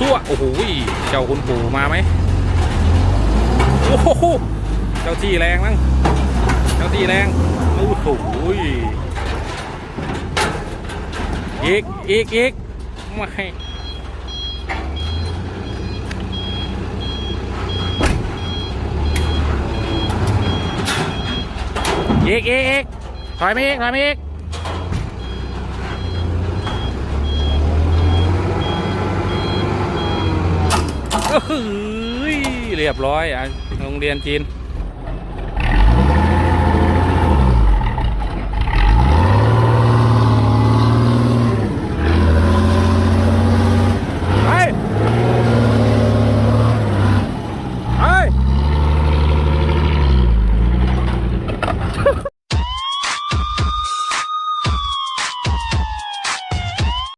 ซั่วโอ้โหเจ้าคุณปู่มาไหมโอ้โหเจ้าที่แรงมั้งเจ้าที่แรงโอ้โหอีกอีกอีกไม่อีกอีกอีกถอยมาอีกถอยมาอีก โอ้โห เรียบร้อยอะโรงเรียนจีนไปไป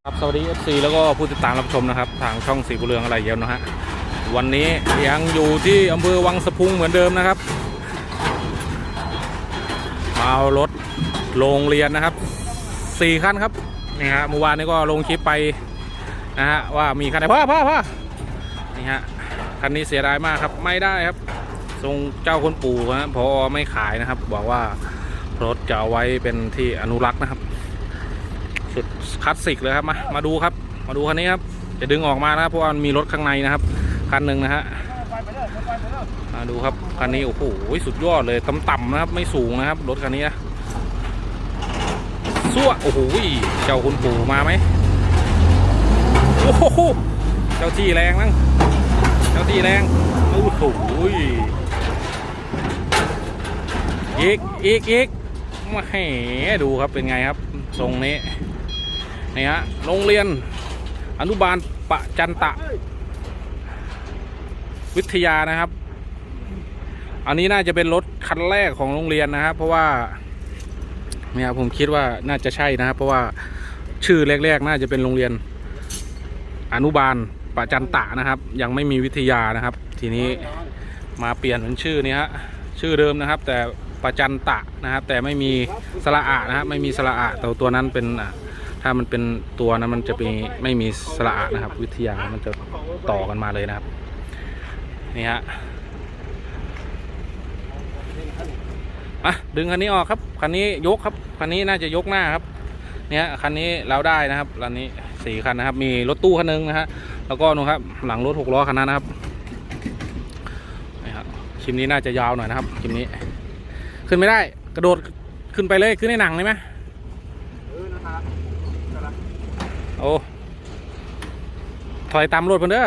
ครับสวัสดี FC แล้วก็ผู้ติดตามรับชมนะครับ ทางช่องสีบุญเรืองอะไรเยี่ยมนะฮะ วันนี้ยังอยู่ที่อำเภอวังสะพุงเหมือนเดิมนะครับมาเอารถโรงเรียนนะครับสี่คันครับนี่ฮะเมื่อวานนี้ก็ลงคลิปไปนะฮะว่ามีคันไหนพ่อพ่อพ่อนี่ฮะคันนี้เสียดายมากครับไม่ได้ครับทรงเจ้าคุณปู่นะพอไม่ขายนะครับ บอกว่ารถจะเอาไว้เป็นที่อนุรักษ์นะครับ สุดคลาสสิกเลยครับมามาดูครับ มาดูคันนี้ครับจะดึงออกมานะครับเพราะมันมีรถข้างในนะครับ คันหนึ่งนะฮะมาดูครับคันนี้โอ้โหสุดยอดเลยต่ำๆนะครับ ไม่สูงนะครับรถคันนี้นะซั่วโอ้โหเจ้าคุณปู่มาไหมโอ้โหเจ้าที่แรงมั้งเจ้าที่แรงโอ้โหอีกอีกอีกมาให้ดูครับเป็นไงครับทรงนี้นี่ฮะโรงเรียนอนุบาลปะจันตะ วิทยานะครับ อันนี้น่าจะเป็นรถคันแรกของโรงเรียนนะครับ เพราะว่าเนี่ยผมคิดว่าน่าจะใช่นะครับ เพราะว่าชื่อแรกๆ น่าจะเป็นโรงเรียน อนุบาลปะจันตะนะครับ ยังไม่มีวิทยานะครับ ทีนี้มาเปลี่ยนเป็นชื่อนี้ฮะชื่อเดิมนะครับ แต่ปะจันตะนะครับ แต่ไม่มีสระอะนะครับไม่มีสระอะแต่ตัวนั้นเป็นถ้ามันเป็นตัวนั้นมันจะมีไม่มีสระอะนะครับ วิทยามันจะต่อกันมาเลยนะครับ นี่ฮะอะดึงคันนี้ออกครับ คันนี้ยกครับ คันนี้น่าจะยกหน้าครับ เนี่ยคันนี้เราได้นะครับคันนี้สี่คันนะครับ มีรถตู้คันหนึงนะฮะ แล้วก็นู่นครับ หลังรถหกล้อคันนั้นนะครับนี่ครับคลิปนี้น่าจะยาวหน่อยนะครับคลิปนี้ ขึ้นไม่ได้ กระโดดขึ้นไปเลยขึ้นในหนังเลยไหมโอ้ถอยตามรถเพิ่นเด้อ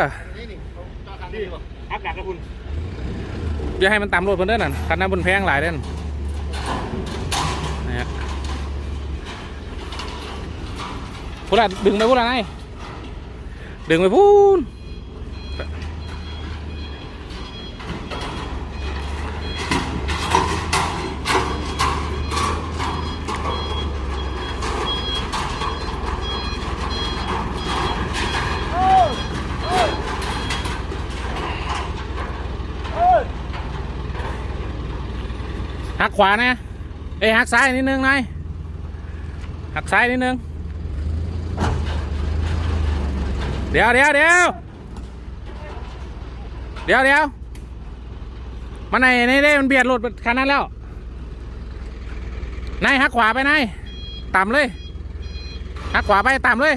อักดักกับคุณอย่าให้มันตามรถเพิ่นเด้อนั่นคันนั้นบนแพงหลายเด้นนะฮะพูดละดึงไปพูดละไงดึงไปพูด ขวานะเอ้ยหักซ้ายนิดนึงนายหักซ้ายนิดนึง เดี๋ยวเดี๋ยวเดี๋ยวเดี๋ยวเดี๋ยวมันไหนนี่ได้มันเบียดรถคันนั้นแล้วนายหักขวาไปนายต่ำเลยหักขวาไปต่ำเลย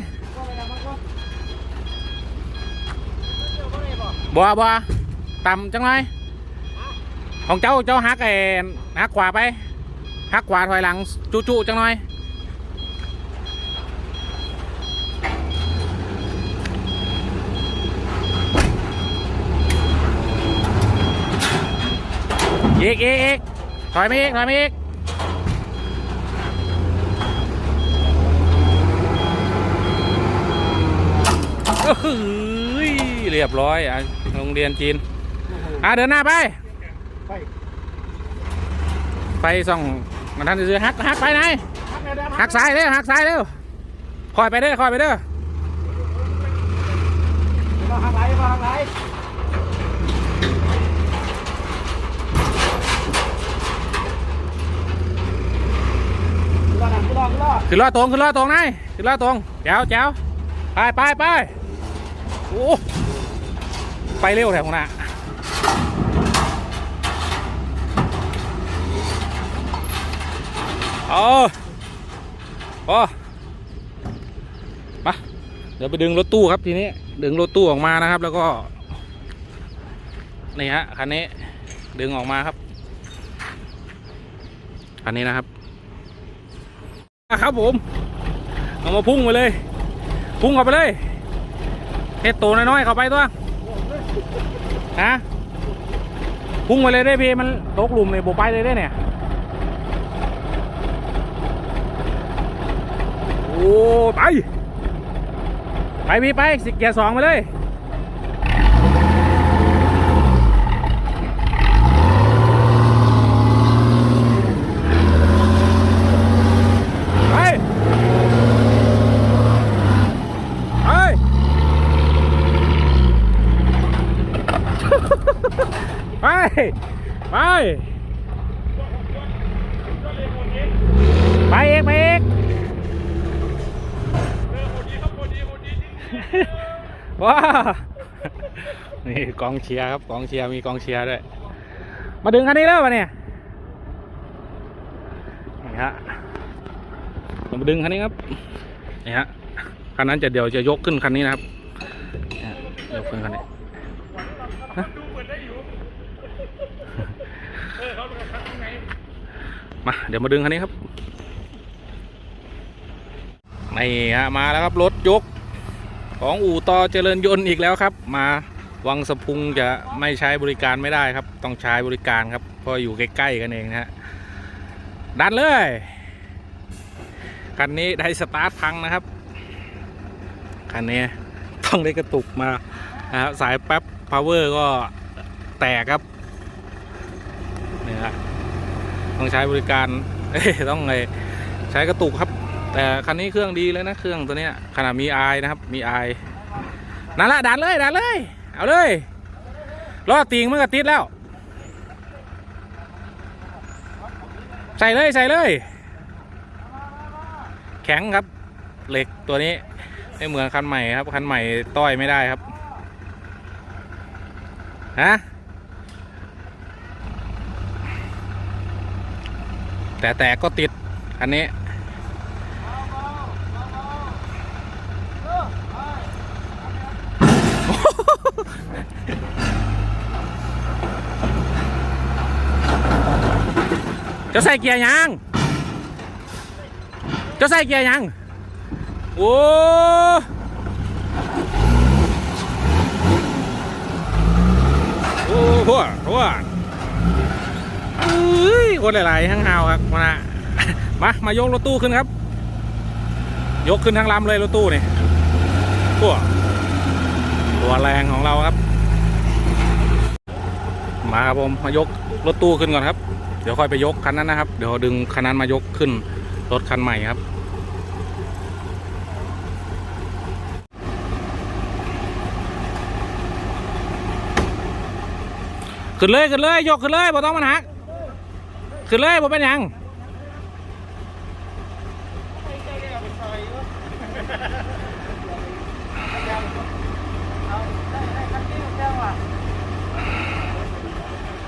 บัวบัวต่ำจังเลย ของเจ้าเจ้าหักเอ็นหักขวาไปหักขวาถอยหลังจุจุจังหน่อยอีกอีกอีกถอยมาอีกถอยมาอีกโอ้โหเรียบร้อยอะโรงเรียนจีนอะเดินหน้าไป ไปไปส่องมันทันซื้อหักหักไปไหนหักแนวแดงหักซ้ายเร็วหักซ้ายเร็วคอยไปเด้อคอยไปเด้อมาหักไหลมาหักไหลรอดนะรอดรอดขึ้นล้อตรงขึ้นล้อตรงนายขึ้นล้อตรงแจ๋วแจ๋วไปไปไปโอ้ไปเร็วแถวข้างหน้า เอาพอมาเดี๋ยวไปดึงรถตู้ครับทีนี้ ดึงรถตู้ออกมานะครับ แล้วก็ นี่ฮะคันนี้ ดึงออกมาครับ คันนี้นะครับครับผม เอามาพุ่งไปเลย พุ่งเข้าไปเลยเฮ็ดตัวน้อยๆเข้าไปตัวฮะพุ่งไปเลยได้พี่มันตกหลุมเลยโบไปเลยได้เนี่ย อ้ ไป ไปพี่ไปสิเกียร์สองไปเลยไป ไป ไปเอกไปเอก ว้านี่กองเชียร์ครับกองเชียร์มีกองเชียร์ด้วย มาดึงคันนี้แล้ววะเนี่ยนี่ฮะมาดึงคันนี้ครับนี่ฮะคันนั้นจะเดี๋ยวจะยกขึ้นคันนี้นะครับเนี่ยกขึ้นคันนี้มาเดี๋ยวมาดึงคันนี้ครับนี่ฮะมาแล้วครับรถยก ของอู่ต่อเจริญยนต์อีกแล้วครับ มาวังสะพุงจะไม่ใช้บริการไม่ได้ครับ ต้องใช้บริการครับเพราะอยู่ใกล้ๆกันเองนะฮะดันเลยคันนี้ได้สตาร์ทพังนะครับคันนี้ต้องได้กระตุกมานะครับสายแป๊บพาวเวอร์ก็แตกครับนี่ฮะต้องใช้บริการเอ้ยต้องเลยใช้กระตุกครับ แต่คันนี้เครื่องดีเลยนะเครื่องตัวเนี้ยขนาดมีไอนะครับมีไอนั่นละดันเลยดันเลย เอาเลยล้อตีงมันก็ติดแล้ว ใส่เลยใส่เลย แข็งครับ เหล็กตัวนี้ไม่เหมือนคันใหม่ครับคันใหม่ต้อยไม่ได้ครับฮะแต่แต่ก็ติดคันนี้ จะใส่เกียร์ยัง จะใส่เกียร์ยัง โอ้โอ้หัวหัวเอ้ยคนหลายๆทั้งหาครับมานะมามายกรถตู้ขึ้นครับ ยกขึ้นทั้งลำเลยรถตู้นี่ตัว ตัวแรงของเราครับ มาครับผมมายกรถตู้ขึ้นก่อนครับ เดี๋ยวค่อยไปยกคันนั้นนะครับ เดี๋ยวดึงคันนั้นมายกขึ้นรถคันใหม่ครับขึ้นเลยขึ้นเลยยกขึ้นเลยบ่ต้องมันหักขึ้นเลยบ่เป็นยัง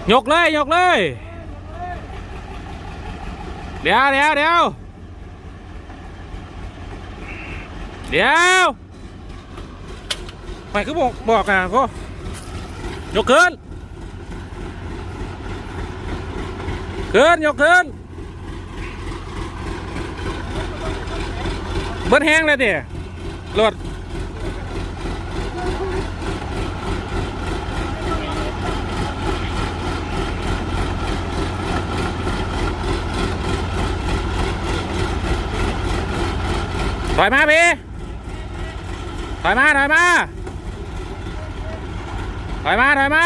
ยกเลยยกเลย เดี๋ยวเดี๋ยวเดี๋ยวเดี๋ยวไปคือบอกบอกอะก็ยกขึ้นขึ้นยกขึ้นเบิ้แห้งเลยดิรถถ อยมาพี่ถอยมาถอยมาถอยมาถอยมา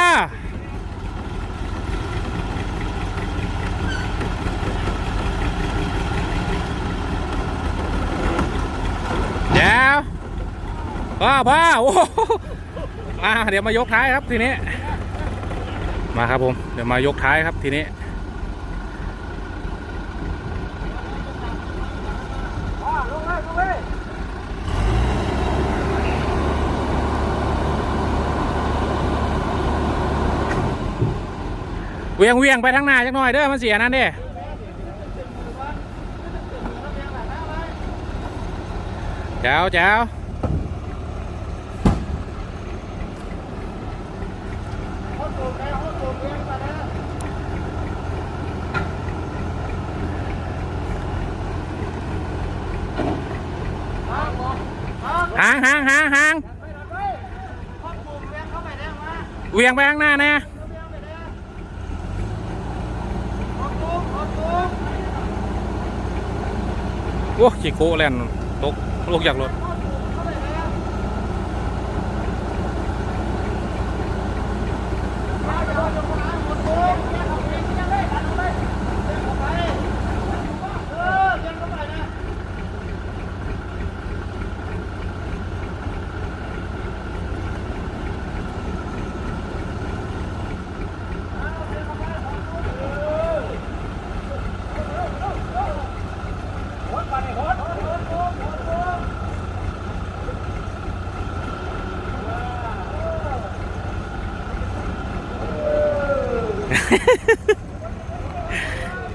เดี๋ยวพ่อพ่อโอ้โหมาเดี๋ยวมายกท้ายครับทีนี้ มาครับผม เดี๋ยวมายกท้ายครับทีนี้ ลงเลยลงเลย เวียงเวียงไปทางหน้าจักหน่อยเด้อมันเสียนั่นเด้แจ๋วแจ๋วหางหางหางหางเวียงไปข้างหน้าแน่ โอ้ขี้โคแล่นตกลูกจากรถ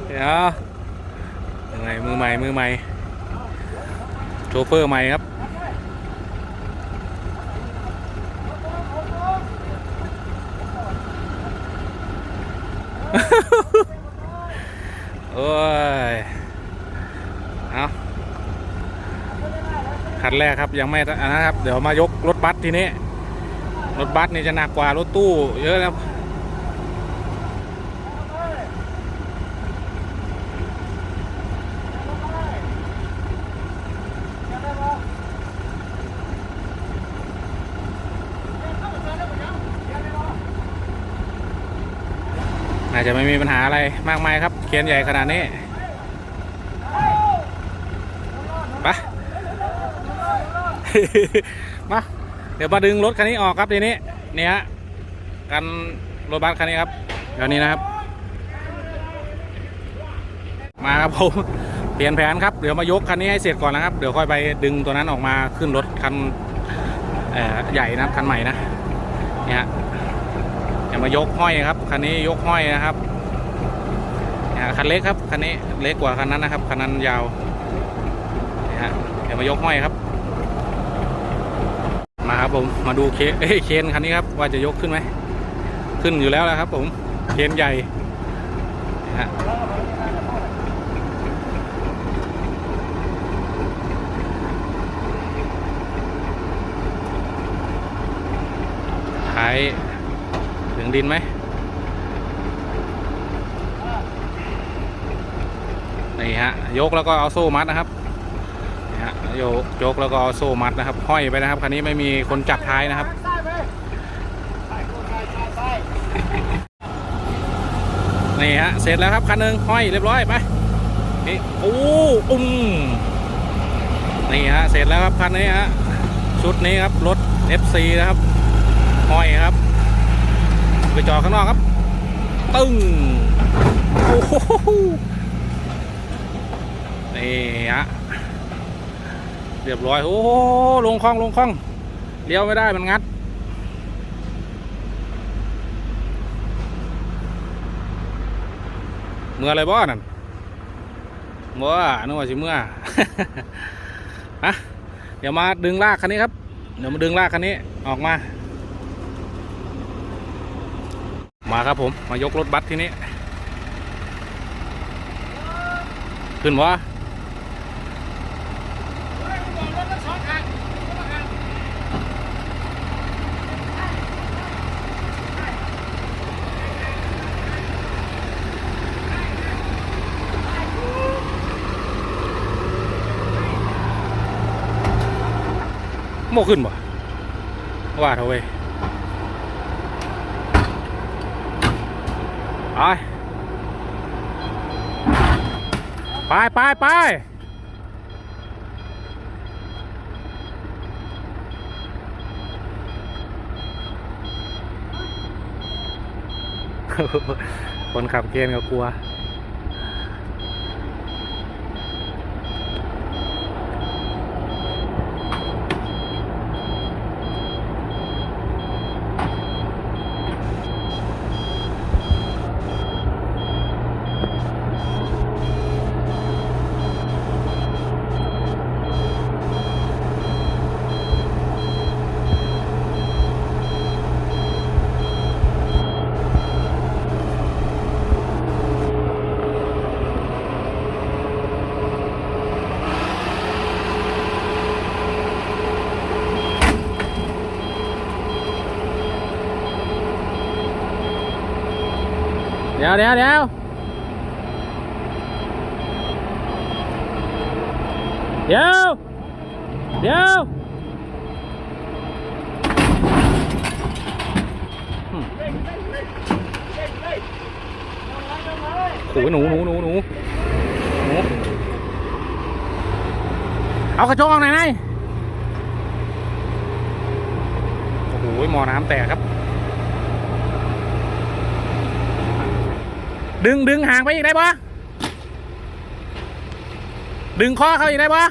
เดี๋ยวยังไงมือใหม่มือใหม่โชเฟอร์ใหม่ครับโอ้ยเอาคันแรกครับยังไม่นนะครับ เดี๋ยวมายกรถบัสทีนี้ รถบัสนี่จะหนักกว่ารถตู้เยอะนะครับาจจะไม่มีปัญหาอะไรมากมายครับเคียนใหญ่ขนาดนี้ไปมาเดี๋ยวมาดึงรถคันนี้ออกครับทีนี้เนี่ยฮะกันรถบัสคันนี้ครับเดี๋ยวนี้นะครับ มาครับผมเปลี่ยนแผนครับเดี๋ยวมายกคันนี้ให้เสร็จก่อนนะครับ เดี๋ยวค่อยไปดึงตัวนั้นออกมาขึ้นรถคันใหญ่นะครับคันใหม่นะเนี่ย ฮะอย่ามายกห้อยครับคันนี้ยกห้อยนะครับคันเล็กครับคันนี้เล็กกว่าคันนั้นนะครับคันนั้นยาวอย่ามายกห้อยครับ มาครับผมมาดูเคเอเคนคันนี้ครับว่าจะยกขึ้นไหมขึ้นอยู่แล้วนะครับ ผมเคนใหญ่ฮะท้าย ดินไหมนี่ฮะยกแล้วก็เอาโซ่มัดนะครับนี่ฮะยกยกแล้วก็เอาโซ่มัดนะครับห้อยไปนะครับคันนี้ไม่มีคนจับท้ายนะครับนี่ฮะเสร็จแล้วครับคันหนึ่งห้อยเรียบร้อยไปนี่โอ้อุ้มนี่ฮะเสร็จแล้วครับคันนี้ฮะชุดนี้ครับรถ FC นะครับห้อยครับ ไปจอข้างนอกครับ ตึ้งโอ้โหนี่ฮะเรียบร้อย โอ้โหลงคลองลงคลองเลี้ยวไม่ได้มันงัด เมื่ออะไรบ้านั่นเมื่อนึกว่าสิเมื่ออะเดี๋ยวมาดึงลากคันนี้ครับ เดี๋ยวมาดึงลากคันนี้ออกมา มาครับผม มายกรถบัสที่นี้ ขึ้นวะโมขึ้นบ่ว่าเถอะเว้ย ไปไป ไป ไป คนขับเกณฑ์ก็กลัว เดี๋ยวเดี๋ยวเดี๋ยวเดี๋ยวเดี๋ยวอืมโอ้ยหนูหนูหนูหนูหนูเอากระจกออกหน่อยนายโอ้โหหมอน้ำแตกครับ ดึงดึงห่างไปอีกได้ปะดึงคอเขาอีกได้ปะ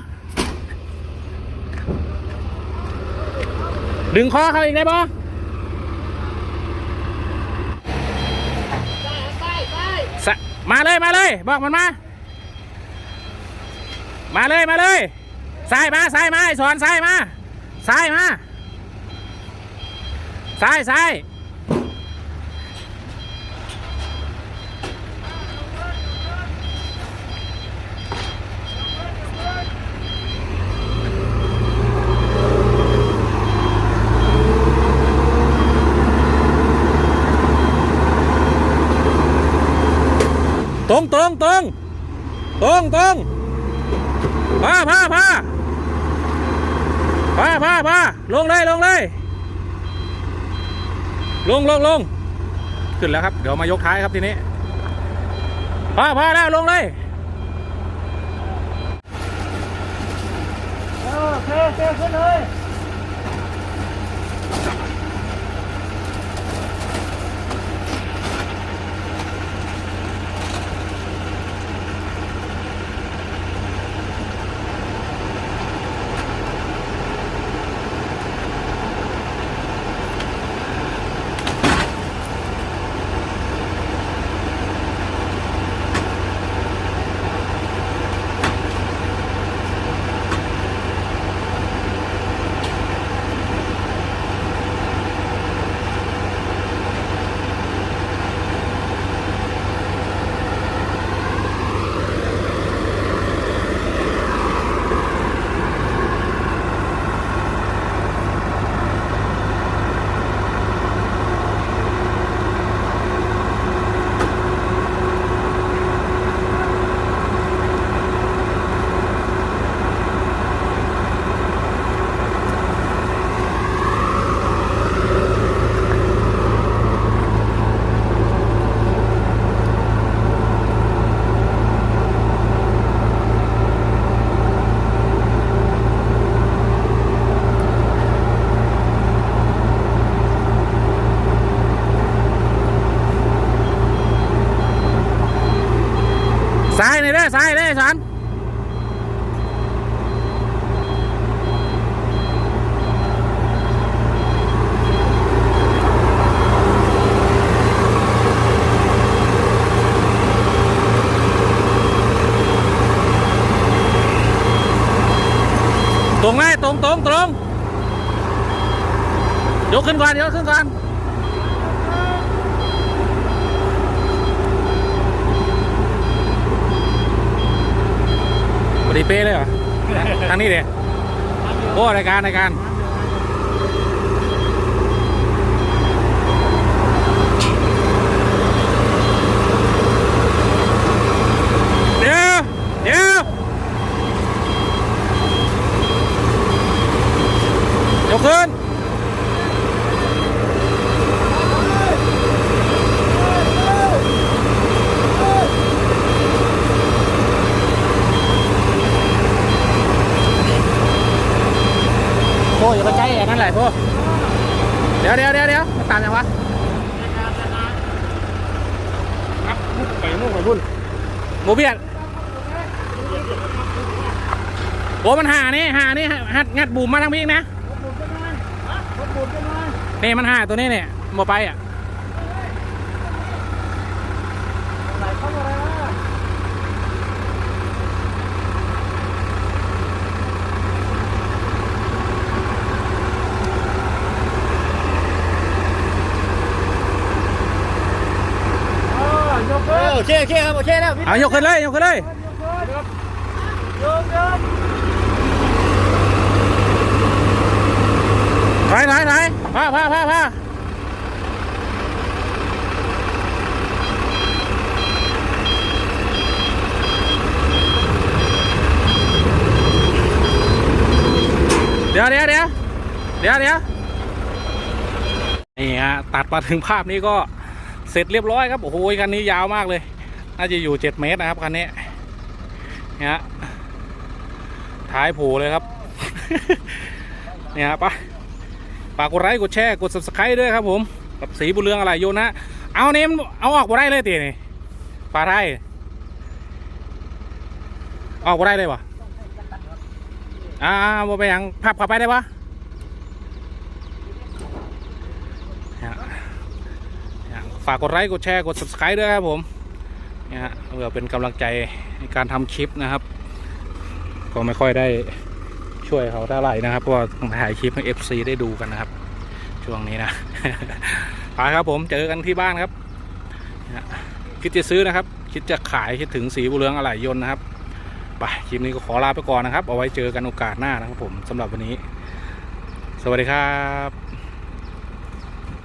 ดึงคอเขาอีกได้ปะมาเลยมาเลย บอกมันมา มาเลยมาเลยซ้ายมาซ้ายมาสอนซ้ายมาซ้ายมาซ้ายซ้าย งตรงตรงตรงตรงพาพาพาพาพาพาลงเลยลงเลยลงลงลงขึ้นแล้วครับ เดี๋ยวมายกท้ายครับทีนี้พาพาแล้วลงเลยเอเคเคขึ้นเลย ซ้ายเลยเด้อซ้ายเลยสันตรงไหมตรงตรงตรงยกขึ้นก่อนยกขึ้นก่อน เป้เลยเหรอ ทางนี้เดี๋ยโอ้รายการรายการเดี๋ยวเดี๋ยวยกขึ้น โอ้อย่าไปใกล้อย่างนั้นแหละพ่อเดี๋ยวเดี๋ยวเดี๋ยวเดี๋ยวมันตามยังวะครับมุกไปมุกไปพุ่นโมเบียดโอ้มันหานี่หานี่หัดงัดบูมมาทางพี่อีกนะรถบุญกันหน่อยนี่มันหาตัวนี้เนี่ยโมไปอะ เคโอเคครับโอเคแล้วเอายกขึ้นเลยยกขึ้นเลยไหนไหนไหนพาพาพาพาเดี๋ยวเดี๋ยวเดี๋ยวเดี๋ยวเดี๋ยวนี่ฮะตัดมาถึงภาพนี้ก็เสร็จเรียบร้อยครับ โอ้โหคันนี้ยาวมากเลย น่าจะอยู่เจ็ดเมตรนะครับคันนี้เนี่ยฮะท้ายผล่เลยครับ เนี่ยฮะปะฝากกดไลค์กดแชร์กด subscribe ด้วยครับผมกับสีบุญเรืองอะไรโยนนะ เอาเนมเอาออกบ่ได้เลยตีนี่ฝาไทยออกบ่ได้เลยวะอ่าบ่ไปยังพับเข้าไปได้ปะฝากกดไลค์กดแชร์กด subscribe ด้วยครับผม นี่ยฮะเพื่อเป็นกำลังใจในการทำคลิปนะครับ ก็ไม่ค่อยได้ช่วยเขาเท่าไหร่นะครับเพราะว่าถ่ายคลิปให้ FC ได้ดูกันนะครับ ช่วงนี้นะไปครับผมเจอกันที่บ้านครับคิดจะซื้อนะครับ คิดจะขายคิดถึงสีบุเรืองอะไหล่ยนต์นะครับไปคลิปนี้ก็ขอลาไปก่อนนะครับ เอาไว้เจอกันโอกาสหน้านะครับผมสำหรับวันนี้ สวัสดีครับ